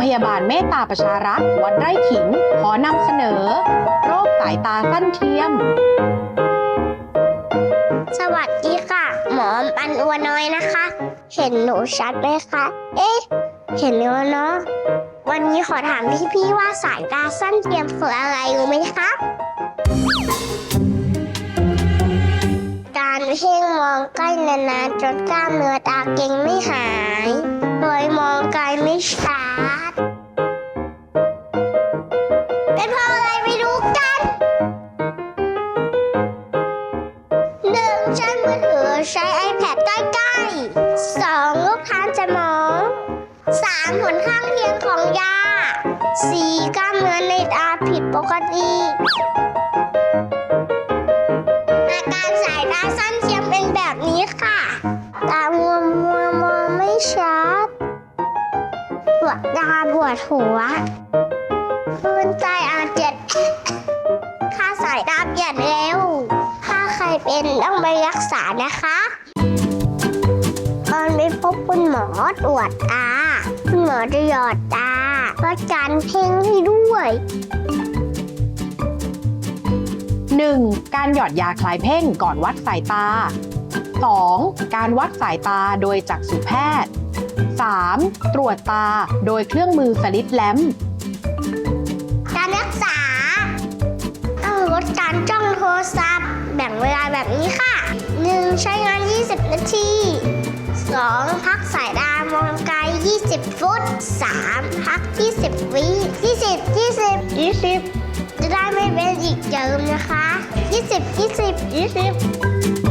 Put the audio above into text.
พยาบาลเมตตาประชารัฐ วัดไร่ขิง ขอนำเสนอ โรคสายตาสั้นเทียม สวัสดีค่ะ หมอปันอัวน้อยนะคะ เห็นหนูชัดไหมคะ เอ๊ะ เห็นแล้วเนาะ วันนี้ขอถามพี่ๆว่าสายตาสั้นเทียมคืออะไรรู้ไหมคะการเพ่งมองใกล้นานๆจนกล้ามเนื้อตาเก่งไม่หาย มือถือใช้ iPad ใกล้ๆสองลูกทานสมองสามผลข้างเคียงของยาสี่กล้ามเนื้อในตาผิดปกติอาการสายตาสั้นเทียมเป็นแบบนี้ค่ะ ตามัวมัวมองไม่ชัดปวดตาปวดหัวคลื่นใจอาเจ็ด เป็นต้องไปรักษานะคะ ตอนไปพบคุณหมอตรวจตา คุณหมอจะหยอดตาวัดการเพ่งให้ด้วย 1. การหยอดยาคลายเพ่งก่อนวัดสายตา 2. การวัดสายตาโดยจักษุแพทย์ 3. ตรวจตาโดยเครื่องมือสลิดแลมป์ เวลาแบบนี้ค่ะ 1. ใช้งาน 20 นาที 2. พักสายตามองไกล 20 ฟุต 3. พัก 20 วิ20 20 20 จะได้ไม่เป็นอีกเดิมนะคะ 20 20 20